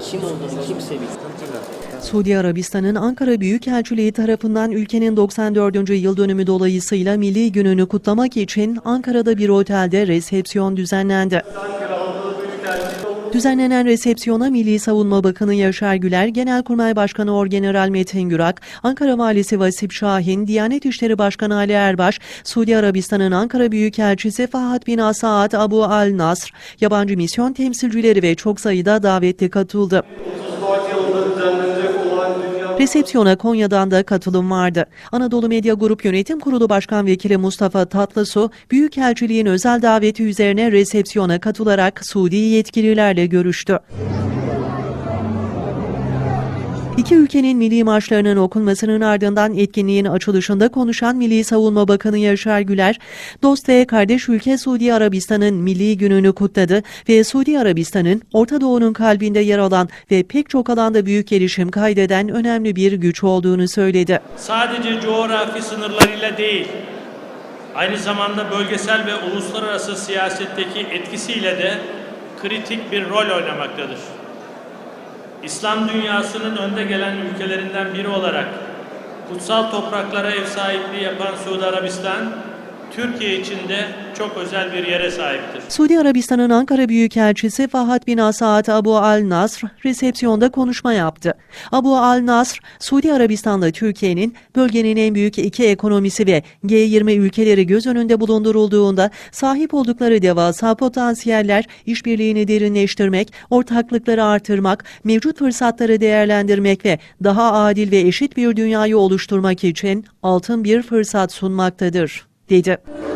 kim olduğunu kimse bilmiyor. Suudi Arabistan'ın Ankara Büyükelçiliği tarafından ülkenin 94. yıl dönümü dolayısıyla Milli Günü'nü kutlamak için Ankara'da bir otelde resepsiyon düzenlendi. Düzenlenen resepsiyona Milli Savunma Bakanı Yaşar Güler, Genelkurmay Başkanı Orgeneral Metin Gürak, Ankara Valisi Vasip Şahin, Diyanet İşleri Başkanı Ali Erbaş, Suudi Arabistan'ın Ankara Büyükelçisi Fahat bin Asaad Abu Al Nasr, yabancı misyon temsilcileri ve çok sayıda davetli katıldı. Resepsiyona Konya'dan da katılım vardı. Anadolu Medya Grup Yönetim Kurulu Başkan Vekili Mustafa Tatlısu, Büyükelçiliğin özel daveti üzerine resepsiyona katılarak Suudi yetkililerle görüştü. İki ülkenin milli marşlarının okunmasının ardından etkinliğin açılışında konuşan Milli Savunma Bakanı Yaşar Güler, dost ve kardeş ülke Suudi Arabistan'ın milli gününü kutladı ve Suudi Arabistan'ın Orta Doğu'nun kalbinde yer alan ve pek çok alanda büyük gelişim kaydeden önemli bir güç olduğunu söyledi. sadece coğrafi sınırlarıyla değil, aynı zamanda bölgesel ve uluslararası siyasetteki etkisiyle de kritik bir rol oynamaktadır. İslam dünyasının önde gelen ülkelerinden biri olarak kutsal topraklara ev sahipliği yapan Suudi Arabistan, Türkiye için de çok özel bir yere sahiptir. Suudi Arabistan'ın Ankara Büyükelçisi Fahat bin Asaad Abu Al Nasr resepsiyonda konuşma yaptı. Abu Al Nasr, Suudi Arabistan'la Türkiye'nin bölgenin en büyük iki ekonomisi ve G20 ülkeleri göz önünde bulundurulduğunda sahip oldukları devasa potansiyeller işbirliğini derinleştirmek, ortaklıkları artırmak, mevcut fırsatları değerlendirmek ve daha adil ve eşit bir dünyayı oluşturmak için altın bir fırsat sunmaktadır, 对的。